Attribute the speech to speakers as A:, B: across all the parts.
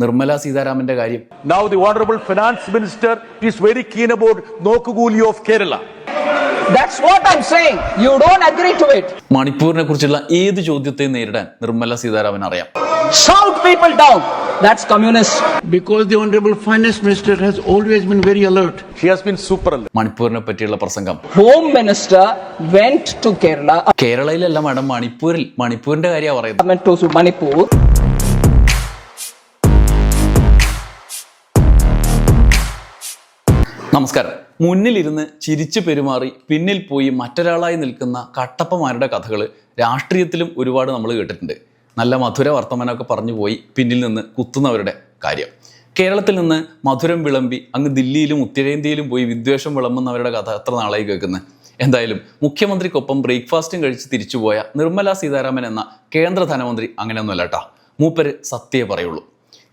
A: നിർമ്മല സീതാരാമന്റെ കാര്യം.
B: Now the honourable finance minister is very keen about
C: നോക്കുകൂലി of Kerala
A: മണിപ്പൂരിനെ കുറിച്ചുള്ള ഏത് ചോദ്യത്തെയും നേരിടാൻ നിർമ്മല സീതാരാമൻ അറിയാം. മണിപ്പൂരിനെ പറ്റിയുള്ള പ്രസംഗം. കേരളയിലല്ല മാഡം മണിപ്പൂരിൽ മണിപ്പൂരിന്റെ കാര്യമാണ് പറയുന്നത്. നമസ്കാരം. മുന്നിലിരുന്ന് ചിരിച്ചു പെരുമാറി പിന്നിൽ പോയി മറ്റൊരാളായി നിൽക്കുന്ന കട്ടപ്പമാരുടെ കഥകൾ രാഷ്ട്രീയത്തിലും ഒരുപാട് നമ്മൾ കേട്ടിട്ടുണ്ട്. നല്ല മധുര വർത്തമാനമൊക്കെ പറഞ്ഞു പോയി പിന്നിൽ നിന്ന് കുത്തുന്നവരുടെ കാര്യം. കേരളത്തിൽ നിന്ന് മധുരം വിളമ്പി അങ്ങ് ദില്ലിയിലും ഉത്തരേന്ത്യയിലും പോയി വിദ്വേഷം വിളമ്പുന്നവരുടെ കഥ എത്ര നാളായി കേൾക്കുന്നത് എന്തായാലും മുഖ്യമന്ത്രിക്കൊപ്പം ബ്രേക്ക്ഫാസ്റ്റും കഴിച്ച് തിരിച്ചുപോയ നിർമ്മല സീതാരാമൻ എന്ന കേന്ദ്ര ധനമന്ത്രി അങ്ങനെയൊന്നുമല്ല കേട്ടോ മൂപ്പര് സത്യേ പറയുള്ളൂ.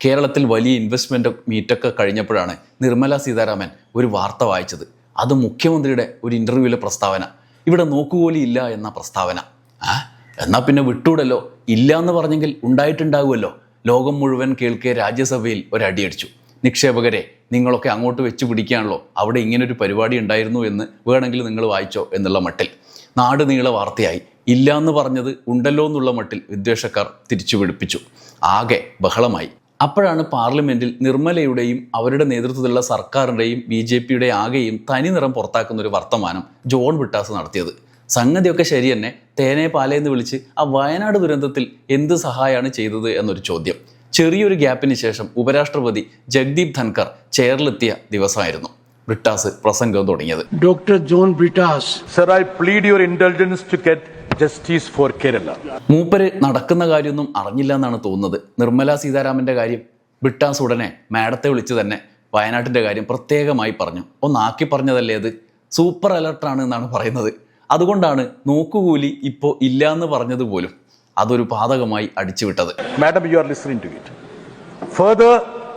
A: കേരളത്തിൽ വലിയ ഇൻവെസ്റ്റ്മെന്റ് മീറ്റൊക്കെ കഴിഞ്ഞപ്പോഴാണ് നിർമ്മല സീതാരാമൻ ഒരു വാർത്ത വായിച്ചത്. അത് മുഖ്യമന്ത്രിയുടെ ഒരു ഇന്റർവ്യൂവിലെ പ്രസ്താവന. ഇവിടെ നോക്കുപോലും ഇല്ല എന്ന പ്രസ്താവന. എന്നാൽ പിന്നെ വിട്ടൂടല്ലോ. ഇല്ല എന്ന് പറഞ്ഞെങ്കിൽ ഉണ്ടായിട്ടുണ്ടാകുമല്ലോ ലോകം മുഴുവൻ കേൾക്കെ രാജ്യസഭയിൽ ഒരടിയടിച്ചു. നിക്ഷേപകരെ നിങ്ങളൊക്കെ അങ്ങോട്ട് വെച്ച് പിടിക്കുകയാണല്ലോ അവിടെ ഇങ്ങനൊരു പരിപാടി ഉണ്ടായിരുന്നു എന്ന് വേണമെങ്കിൽ നിങ്ങൾ വായിച്ചോ എന്നുള്ള മട്ടിൽ. നാട് നീള വാർത്തയായി. ഇല്ല എന്ന് പറഞ്ഞത് ഉണ്ടല്ലോ എന്നുള്ള മട്ടിൽ വിദ്വേഷക്കാർ തിരിച്ചു പിടിപ്പിച്ചു ആകെ ബഹളമായി. അപ്പോഴാണ് പാർലമെന്റിൽ നിർമ്മലയുടെയും അവരുടെ നേതൃത്വത്തിലുള്ള സർക്കാരിന്റെയും ബി ജെ പിയുടെ ആകെയും തനി നിറം പുറത്താക്കുന്ന ഒരു വർത്തമാനം ജോൺ വിട്ടാസ് നടത്തിയത്. സംഗതിയൊക്കെ ശരി തന്നെ തേനെ പാലയെന്ന് വിളിച്ച് ആ വയനാട് ദുരന്തത്തിൽ എന്ത് സഹായമാണ് ചെയ്തത് എന്നൊരു ചോദ്യം. ചെറിയൊരു ഗ്യാപ്പിന് ശേഷം ഉപരാഷ്ട്രപതി ജഗ്ദീപ് ധൻകർ ചെയറിലെത്തിയ ദിവസമായിരുന്നു. ബ്രിട്ടാസ് പ്രസംഗം തുടങ്ങിയത്.
D: Doctor John Brittas
B: sir I plead your intelligence to get justice for Kerala
A: മൂപ്പര് നടക്കുന്ന കാര്യമൊന്നും അറിഞ്ഞില്ല എന്നാണ് തോന്നുന്നത്. നിർമ്മല സീതാരാമന്റെ കാര്യം ബ്രിട്ടാസ് ഉടനെ മാഡത്തെ വിളിച്ച് തന്നെ വയനാട്ടിന്റെ കാര്യം പ്രത്യേകമായി പറഞ്ഞു. ഒന്നാക്കി പറഞ്ഞതല്ലേ അത്? സൂപ്പർ അലർട്ടാണ് എന്നാണ് പറയുന്നത്. അതുകൊണ്ടാണ് നോക്കുകൂലി ഇപ്പോൾ ഇല്ല എന്ന് പറഞ്ഞത് പോലും അതൊരു പാതകമായി അടിച്ചുവിട്ടത്.
B: Madam you are listening to it further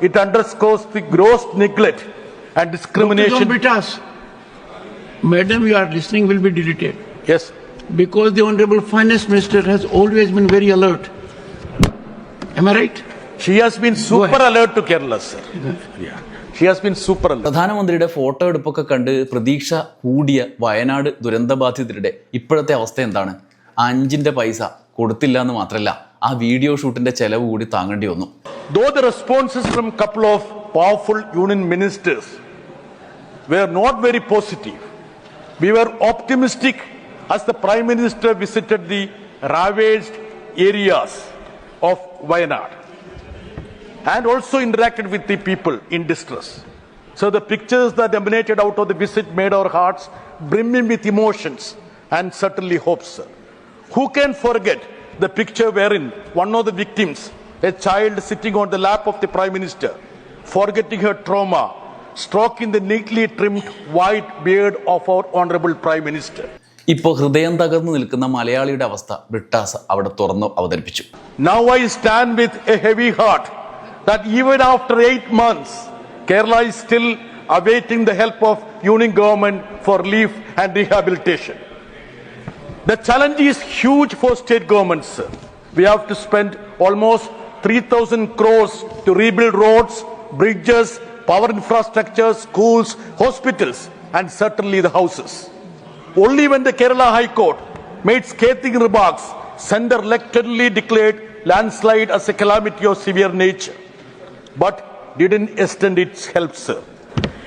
B: it underscores the gross neglect and
D: discrimination. Don't
B: beat
D: us. Madam, you are listening will be deleted
B: Yes.
D: because the Honorable Finance Minister has always been very alert. Am I right?
B: She has been super alert to Kerala, sir. Yeah. She has been super alert.
A: പ്രധാനമന്ത്രിയുടെ photo എടുപ്പൊക്കെ കണ്ട് പ്രതീക്ഷ കൂടിയ വയനാട് ദുരന്തബാധിതരുടെ ഇപ്പോഴത്തെ അവസ്ഥ എന്താണ് അഞ്ചിന്റെ പൈസ കൊടുത്തില്ല എന്ന് മാത്രമല്ല ആ വീഡിയോ ഷൂട്ടിന്റെ ചെലവ് കൂടി താങ്ങേണ്ടി വന്നു
B: though the responses from couple couple of powerful union ministers were not very positive, we were optimistic as the Prime Minister visited the ravaged areas of Wayanad and also interacted with the people in distress. So the pictures that emanated out of the visit made our hearts brimming with emotions and certainly hopes. Who can forget the picture wherein one of the victims, a child sitting on the lap of the Prime Minister, forgetting her trauma, stroking the neatly trimmed white beard of our Honorable Prime Minister.
A: ഇപ്പോൾ ഹൃദയം തകർന്നു നിൽക്കുന്ന മലയാളിയുടെ അവസ്ഥ ബ്രിട്ടാസ് അവിടെ തുറന്നു അവതരിപ്പിച്ചു
B: Now I stand with a heavy heart that even after eight months, Kerala is still awaiting the help of Union government for relief and rehabilitation. The challenge is huge for state governments. sir. We have to spend almost 3,000 crores to rebuild roads, bridges, power infrastructure, schools, hospitals, and certainly the houses. Only when the Kerala High Court made scathing remarks, center reluctantly declared landslide as a calamity of severe nature, but didn't extend its help, sir.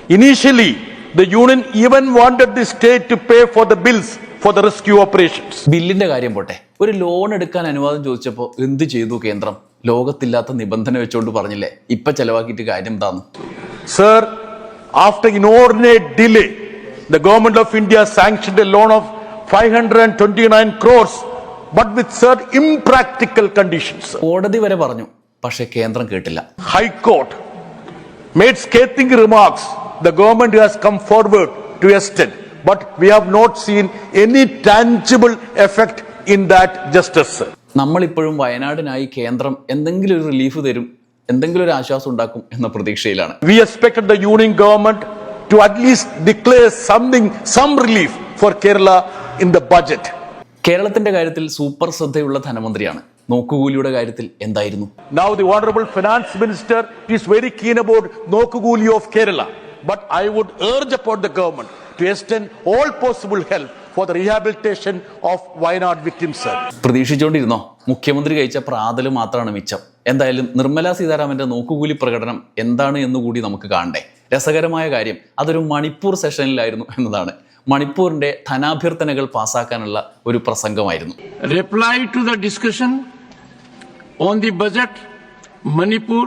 B: Initially, the union even wanted the state to pay for the bills for the rescue operations.
A: ബില്ലിന്റെ കാര്യം പോട്ടെ ഒരു loan എടുക്കാൻ അനുവാദം ചോദിച്ചപ്പോൾ എന്ത് ചെയ്തു കേന്ദ്രം ലോകത്തില്ലാത്ത നിബന്ധന വെച്ചോണ്ട് പറഞ്ഞില്ലേ? ഇപ്പൊ ചെലവാക്കിയിട്ട് കാര്യം എന്താന്ന്?
B: Sir after inordinate delay the government of India sanction loan of five hundred and twenty nine crores but with sir impractical conditions
A: കോടതി വരെ പറഞ്ഞു പക്ഷേ കേന്ദ്രം കേട്ടില്ല.
B: High court made scathing remarks the government has come forward to extend but we have not seen any tangible effect in that justice
A: നമ്മളിപ്പോഴും വയനാടിനായി കേന്ദ്രം എന്തെങ്കിലും ഒരു റിലീഫ് തരും എന്തെങ്കിലും ഒരു ആശ്വാസം ഉണ്ടാക്കും എന്ന പ്രതീക്ഷയിലാണ്.
B: We expect the union government to at least declare something some relief for Kerala in the budget
A: കേരളത്തിന്റെ കാര്യത്തിൽ സൂപ്പർ ശ്രദ്ധയുള്ള ധനമന്ത്രിയാണ്. നോക്കുകൂലിയുടെ കാര്യത്തിൽ എന്തായിരുന്നു?
B: Now the honourable finance minister is very keen about നോക്കുകൂലി of Kerala but I would urge upon the government to extend all possible help for the rehabilitation of Wayanad victims sir.
A: പ്രതീക്ഷിച്ചുകൊണ്ടിരുന്നോ? മുഖ്യമന്ത്രി കഴിച്ച പ്രാതൽ മാത്രമാണ് മിച്ചം. എന്തായാലും നിർമ്മല സീതാരാമന്റെ നോക്കുകൂലി പ്രകടനം എന്താണ് എന്നുകൂടി നമുക്ക് കാണണ്ടേ. രസകരമായ കാര്യം അതൊരു മണിപ്പൂർ സെഷനിലായിരുന്നു എന്നതാണ്. മണിപ്പൂരിന്റെ ധനാഭ്യർത്ഥനകൾ പാസാക്കാനുള്ള ഒരു പ്രസംഗമായിരുന്നു.
D: Reply to the discussion on the budget Manipur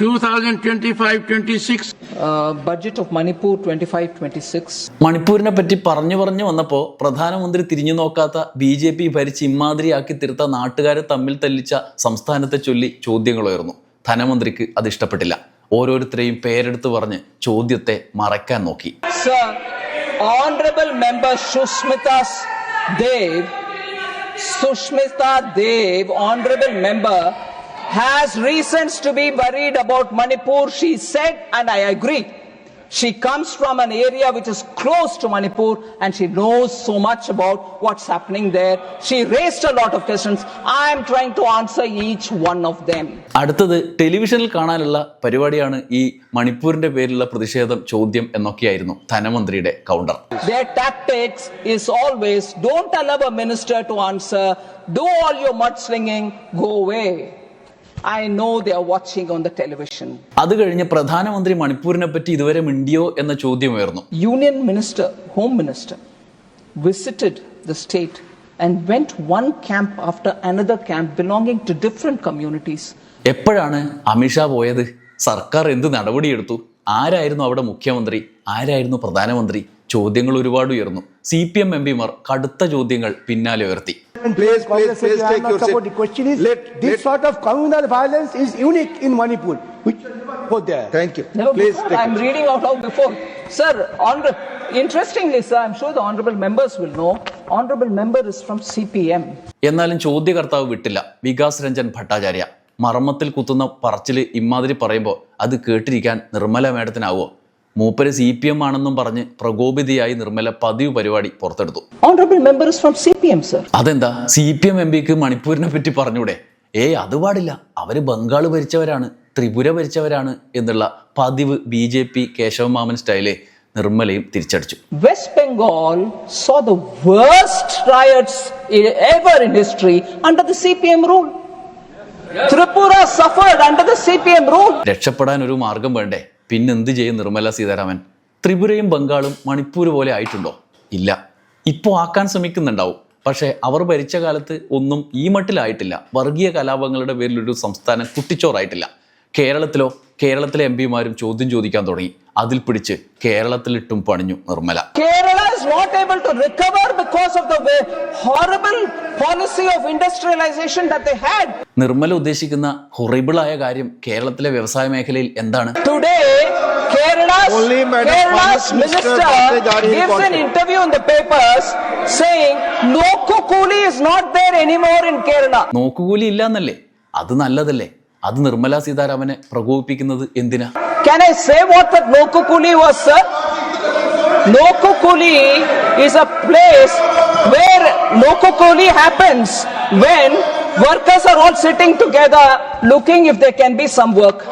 D: 2025-26.
C: Manipur budget of Manipur 25-26.
A: മണിപ്പൂരിനെ പറ്റി പറഞ്ഞു പറഞ്ഞു വന്നപ്പോൾ പ്രധാനമന്ത്രി തിരിഞ്ഞു നോക്കാത്ത ബി ജെ പി ഭരിച്ച് ഇമ്മാതിരിയാക്കി തീർത്ത നാട്ടുകാരെ തമ്മിൽ തല്ലിച്ച സംസ്ഥാനത്തെ ചൊല്ലി ചോദ്യങ്ങളുയർന്നു ധനമന്ത്രിക്ക് അത് ഇഷ്ടപ്പെട്ടില്ല ഓരോരുത്തരെയും പേരെടുത്ത് പറഞ്ഞ് ചോദ്യത്തെ മറക്കാൻ നോക്കി
C: Sushmita Dev honourable member Dev Dev, Honorable Member, has reasons to be worried about Manipur, she said, and I agree. She comes from an area which is close to Manipur and she knows so much about what's happening there. She raised a lot of questions. I am trying to answer each one of them.
A: അടുത്തത് ടെലിവിഷനിൽ കാണാനുള്ള പരിപാടിയാണ് ഈ മണിപ്പൂരിന്റെ പേരിലുള്ള പ്രതിഷേധം ചോദ്യം എന്നൊക്കെയായിരുന്നു ധനമന്ത്രിയുടെ counter
C: Their tactics is always don't allow a minister to answer, do all your mudslinging, go away. I know they are watching on the television.
A: അത് കഴിഞ്ഞ് പ്രധാനമന്ത്രി മണിപ്പൂരിനെ പറ്റി ഇതുവരെ മിണ്ടിയോ എന്ന ചോദ്യം ഉയർന്നു
C: Union Minister, Home Minister, visited the state and went one camp after another camp belonging to different communities.
A: എപ്പോഴാണ് അമിത്ഷാ പോയത്? സർക്കാർ എന്ത് നടപടിയെടുത്തു? ആരായിരുന്നു അവിടെ മുഖ്യമന്ത്രി? ആരായിരുന്നു പ്രധാനമന്ത്രി? ചോദ്യങ്ങൾ ഒരുപാട് ഉയർന്നു. സി പി എം എം പിമാർ കടുത്ത ചോദ്യങ്ങൾ പിന്നാലെ ഉയർത്തി.
E: Please, please,
F: Congress
E: please
F: says we are
E: take
F: not
E: your
F: support.
E: seat.
F: The question is,
E: Let-
F: this
E: let-
F: sort of communal violence is unique in Manipur, which will never go there.
E: Thank you.
C: Never
E: Please
C: before,
E: take
C: I'm
E: it.
C: reading out loud before. Sir, honor- interestingly, sir, I'm sure the honorable members will know, honorable member is from CPM.
A: എന്നാലും ചോദ്യകർത്താവ് വിട്ടില്ല വികാസ് രഞ്ജൻ ഭട്ടാചാര്യ മർമ്മത്തിൽ കുത്തുന്ന പറച്ചില് ഇമാതിരി പറയുമ്പോൾ അത് കേട്ടിരിക്കാൻ നിർമ്മല മേഡത്തിനാവോ മൂപ്പര് C P M ആണെന്നും പറഞ്ഞ് പ്രകോപിതയായി നിർമ്മല പതിവ് പരിപാടി പുറത്തെടുത്തു. അതെന്താ? സി പി എം എം പിക്ക് മണിപ്പൂരിനെ പറ്റി പറഞ്ഞൂടെ? ഏയ് അത് പാടില്ല. അവർ ബംഗാൾ ഭരിച്ചവരാണ് ത്രിപുര ഭരിച്ചവരാണ് എന്നുള്ള പതിവ് ബി ജെ പി കേശവമാമൻ സ്റ്റൈലെ നിർമ്മലയും തിരിച്ചടിച്ചു.
C: West Bengal so the worst riots under ever C P M rule Tripura suffered under suffered C P M rule
A: രക്ഷപ്പെടാൻ ഒരു മാർഗം വേണ്ടേ? പിന്നെന്ത് ചെയ്യും നിർമ്മല സീതാരാമൻ? ത്രിപുരയും ബംഗാളും മണിപ്പൂർ പോലെ ആയിട്ടുണ്ടോ? ഇല്ല. ഇപ്പോൾ ആക്കാൻ ശ്രമിക്കുന്നുണ്ടാവും. പക്ഷേ അവർ ഭരിച്ച കാലത്ത് ഒന്നും ഈ മട്ടിലായിട്ടില്ല. വർഗീയ കലാപങ്ങളുടെ പേരിലൊരു ഒരു സംസ്ഥാനം കുട്ടിച്ചോറായിട്ടില്ല. കേരളത്തിലോ കേരളത്തിലെ എം പിമാരും ചോദ്യം ചോദിക്കാൻ തുടങ്ങി. അതിൽ പിടിച്ച് കേരളത്തിലിട്ടും പണിഞ്ഞു Nirmala.
C: Kerala is not able to recover because of the way horrible policy of industrialization that they had.
A: Nirmala ഉദ്ദേശിക്കുന്ന ഹൊറിബിൾ ആയ കാര്യം കേരളത്തിലെ വ്യവസായ മേഖലയിൽ എന്താണ്?
C: Today, Kerala's,
E: Only Madam
C: Kerala's
E: Minister
C: minister gives an interview in the papers saying no kukuli is not there anymore in Kerala.
A: നോക്കുകൂലി ഇല്ല എന്നല്ലേ അത് നല്ലതല്ലേ അത് നിർമ്മല സീതാരാമനെ പ്രകോപിപ്പിക്കുന്നത് എന്തിനാ
C: Can I say what that Nokukuli was, sir? Is a place where Nokukuli happens when workers are all sitting together looking if there can be some work.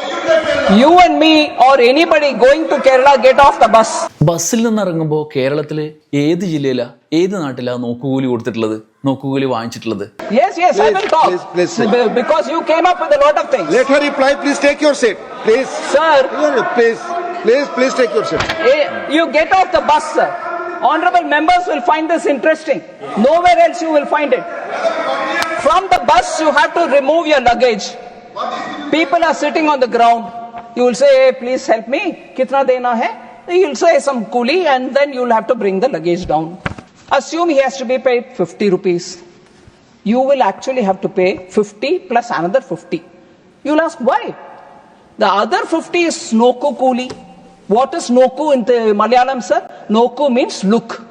C: You and me or anybody going to Kerala get off the bus.
A: ബസ്സിൽ നിന്നിറങ്ങുമ്പോൾ കേരളത്തിലെ ഏത് ജില്ലയിലാ ഏത് നാട്ടിലാ നോക്കുകൂലി കൊടുത്തിട്ടുള്ളത് നോക്കുകൂലി വാങ്ങിച്ചിട്ടുള്ളത്
C: Yes, yes, I will
E: Please,
C: talk.
E: please, please sit.
C: Be- Because you came up with a lot of things.
E: Let her reply. Please take your seat. Please.
C: Sir,
E: No, no, Please, please, please take your seat.
C: eh, you get off the bus, sir. Honorable members will find this interesting. Nowhere else you will find it. From the bus, you have to remove your luggage. People are sitting on the ground. You will say, hey, please help me. Kitna dena hai? You'll say some coolie and then you'll have to bring the luggage down. Assume he has to be paid 50 rupees. You will actually have to pay 50 plus another 50. You'll ask why? The other 50 is Noku Kuli. What is Noku in the Malayalam, sir? Noku means look.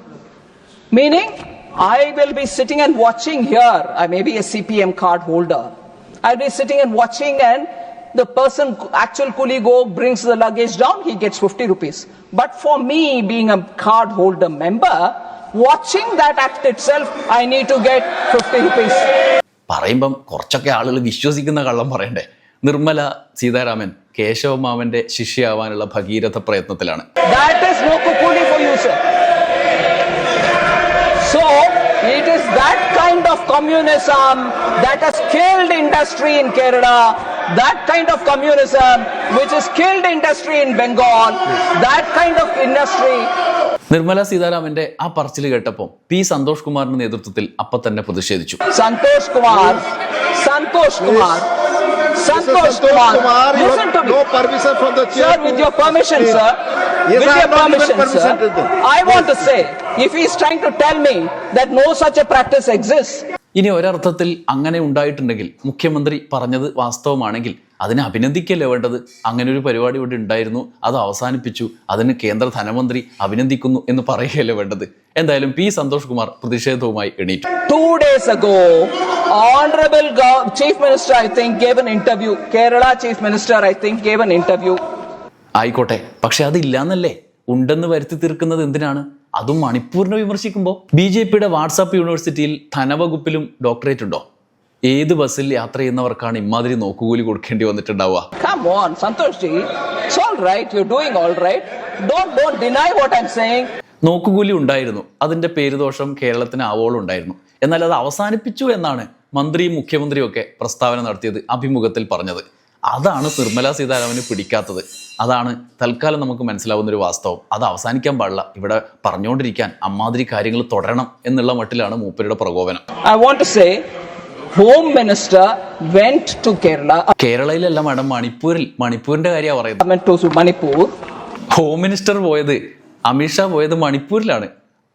C: Meaning, I will be sitting and watching here. I may be a CPM card holder. I'll be sitting and watching, and the person, actual coolie go, brings the luggage down, he gets 50 rupees. But for me, being a card holder member, watching that act itself, I need to get 50 rupees.
A: പറയുമ്പം കുറച്ചൊക്കെ ആളുകൾ വിശ്വസിക്കുന്ന കള്ളം പറയണ്ടേ Nirmala Sitharaman കേശവമാമന്റെ ശിഷ്യയാവാനുള്ള Bhagiratha പ്രയത്നത്തിലാണ്
C: That is no കുക്കൂലി for you, sir. So, it is that kind of communism that has killed industry in Kerala, that kind of communism which has killed industry in Bengal, that kind of industry
A: Nirmala സീതാരാമന്റെ ആ പറച്ചിൽ കേട്ടപ്പോൾ P Santhosh കുമാറിന്റെ നേതൃത്വത്തിൽ അപ്പൊ തന്നെ പ്രതിഷേധിച്ചു
C: Santosh Kumar, Santosh Kumar, Santosh Kumar, listen to me.
E: no permission from the chair.
C: Sir, with your permission, sir.
E: Yes,
C: with your permission,
E: permission
C: sir.
E: to.
C: I want to say, if is is to tell me that no such a practice exist exists,
A: ഇനി ഒരർത്ഥത്തിൽ അങ്ങനെ ഉണ്ടായിട്ടുണ്ടെങ്കിൽ മുഖ്യമന്ത്രി പറഞ്ഞത് വാസ്തവമാണെങ്കിൽ അതിനെ അഭിനന്ദിക്കല്ലേ വേണ്ടത്? അങ്ങനെ ഒരു പരിപാടി ഇവിടെ ഉണ്ടായിരുന്നു. അത് അവസാനിപ്പിച്ചു. അതിന് കേന്ദ്ര ധനമന്ത്രി അഭിനന്ദിക്കുന്നു എന്ന് പറയുകയല്ലേ വേണ്ടത്. എന്തായാലും പി സന്തോഷ് കുമാർ പ്രതിഷേധവുമായി എണീറ്റു.
C: Think, gave an interview. Kerala Chief Minister, I think, gave an interview.
A: ആയിക്കോട്ടെ. പക്ഷെ അതില്ലാന്നല്ലേ? ഉണ്ടെന്ന് വരുത്തി തീർക്കുന്നത് എന്തിനാണ്? അതും മണിപ്പൂരിനെ വിമർശിക്കുമ്പോൾ ബി ജെ പിയുടെ വാട്സാപ്പ് യൂണിവേഴ്സിറ്റിയിൽ ധനവകുപ്പിലും ഡോക്ടറേറ്റ് ഉണ്ടോ ഏത് ബസ്സിൽ യാത്ര ചെയ്യുന്നവർക്കാണ് ഇമാതിരി നോക്കുകൂലി കൊടുക്കേണ്ടി വന്നിട്ടുണ്ടാവുക
C: Come on, Santosh ji. It's all right. You're doing all right. Don't don't deny what I'm saying.
A: നോക്കുകൂലി ഉണ്ടായിരുന്നു അതിന്റെ പേരുദോഷം കേരളത്തിന് ആവോളം ഉണ്ടായിരുന്നു എന്നാൽ അത് അവസാനിപ്പിച്ചു എന്നാണ് മന്ത്രിയും മുഖ്യമന്ത്രിയും ഒക്കെ പ്രസ്താവന നടത്തിയത് അഭിമുഖത്തിൽ പറഞ്ഞത് അതാണ് നിർമ്മലാ സീതാരാമന് പിടിക്കാത്തത്. അതാണ് തൽക്കാലം നമുക്ക് മനസ്സിലാവുന്ന ഒരു വാസ്തവം. അത് അവസാനിക്കാൻ പാടില്ല. ഇവിടെ പറഞ്ഞുകൊണ്ടിരിക്കാൻ അമ്മാതിരി കാര്യങ്ങൾ തുടരണം എന്നുള്ള മട്ടിലാണ് മൂപ്പരുടെ പ്രകോപനം.
C: I want to say home minister went to Kerala
A: കേരളയിലല്ല madam മണിപ്പൂരിൽ. മണിപ്പൂരിന്റെ കാര്യമാണ് പറയുന്നത്.
C: മണിപ്പൂർ.
A: ഹോം മിനിസ്റ്റർ പോയത് അമിത്ഷാ പോയത് മണിപ്പൂരിലാണ്.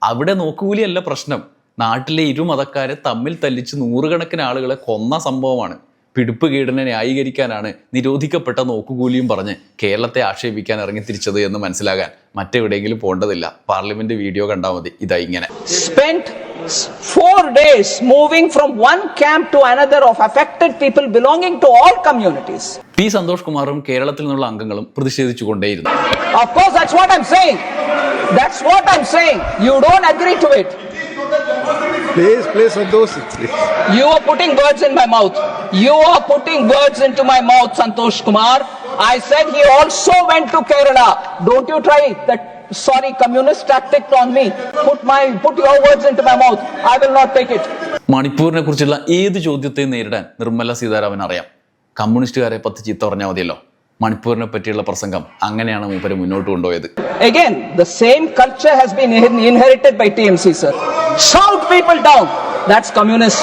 A: അവിടെ നോക്കുകൂലിയല്ല പ്രശ്നം. നാട്ടിലെ ഇരു മതക്കാരെ തമ്മിൽ തല്ലിച്ച് നൂറുകണക്കിന് ആളുകളെ കൊന്ന സംഭവമാണ്. പിടിപ്പ് കീടനെ ന്യായീകരിക്കാനാണ് നിരോധിക്കപ്പെട്ട നോക്കുകൂലിയും പറഞ്ഞ് കേരളത്തെ ആക്ഷേപിക്കാൻ ഇറങ്ങി തിരിച്ചത് എന്ന് മനസ്സിലാകാൻ മറ്റെവിടെയെങ്കിലും പോകേണ്ടതില്ല പാർലമെന്റ് വീഡിയോ കണ്ടാൽ മതി ഇതാ ഇങ്ങനെ
C: four days moving from one camp to another of affected people belonging to all communities.
A: P Santhosh കുമാറും കേരളത്തിൽ നിന്നുള്ള അംഗങ്ങളും പ്രതിഷേധിച്ചുകൊണ്ടേയിരുന്നു
C: Of what I what I'm that's what I I'm saying. You don't agree to it.
E: Please, please, Santosh, please.
C: You are putting words in my mouth. You are putting words into my mouth, Santosh Kumar. I said he also went to Kerala. Don't you try that sorry communist tactic on me. Put my put your words into my mouth. I will not take it.
A: മണിപ്പൂരിനെ കുറിച്ചുള്ള ഏത് ചോദ്യത്തെയും നേരിടാൻ നിർമ്മല സീതാരാമൻ അറിയാം കമ്മ്യൂണിസ്റ്റുകാരെ പത്ത് ചീത്ത പറഞ്ഞാൽ മതിയല്ലോ മണിപ്പൂരിനെ പറ്റിയുള്ള പ്രസംഗം അങ്ങനെയാണ് മൂപ്പര് മുന്നോട്ട് കൊണ്ടുപോയത്
C: Again, the same culture has been inherited by TMC, sir. Shout people down. That's communist.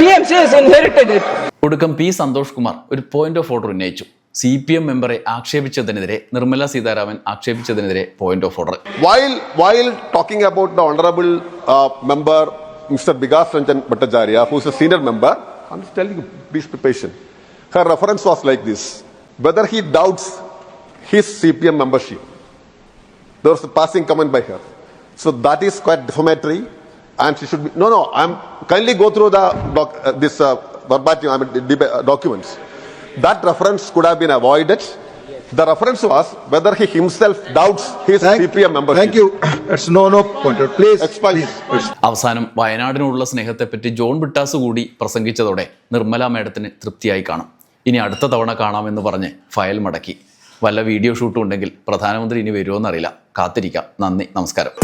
C: TMC has inherited it.
A: ഒടുക്കം പി സന്തോഷ് കുമാർ ഒരു പോയിന്റ് ഓഫ് ഓർഡർ ഉന്നയിച്ചു സി പി എം മെമ്പറെ ആക്ഷേപിച്ചതിനെതിരെ Nirmala Sitharaman ആക്ഷേപിച്ചതിനെതിരെ point of order
G: While, while talking about the honorable uh, member, Mr. Bigas Ranjan Bhattacharya, who is a senior member, I'm just telling you, please be patient. Her reference was like this whether he doubts his CPM membership. There was a passing comment by her. So that is quite defamatory, and she should be. No, no, I'm kindly go through the doc, uh, this uh, verbatim I mean, deba- uh, documents. That reference could have been avoided. The reference was whether he himself doubts his
E: Thank,
G: CPM membership.
E: thank you. It's no, no point. Please,
G: Explain.
E: please.
A: അവസാനം വയനാടിനോടുള്ള സ്നേഹത്തെപ്പറ്റി John Brittas കൂടി പ്രസംഗിച്ചതോടെ നിർമ്മല മേഡത്തിന് തൃപ്തിയായി കാണും ഇനി അടുത്ത തവണ കാണാമെന്ന് പറഞ്ഞ് ഫയൽ മടക്കി. വല്ല വീഡിയോ ഷൂട്ടും ഉണ്ടെങ്കിൽ പ്രധാനമന്ത്രി ഇനി വരുമോ എന്നറിയില്ല കാത്തിരിക്കാം. നന്ദി. നമസ്കാരം.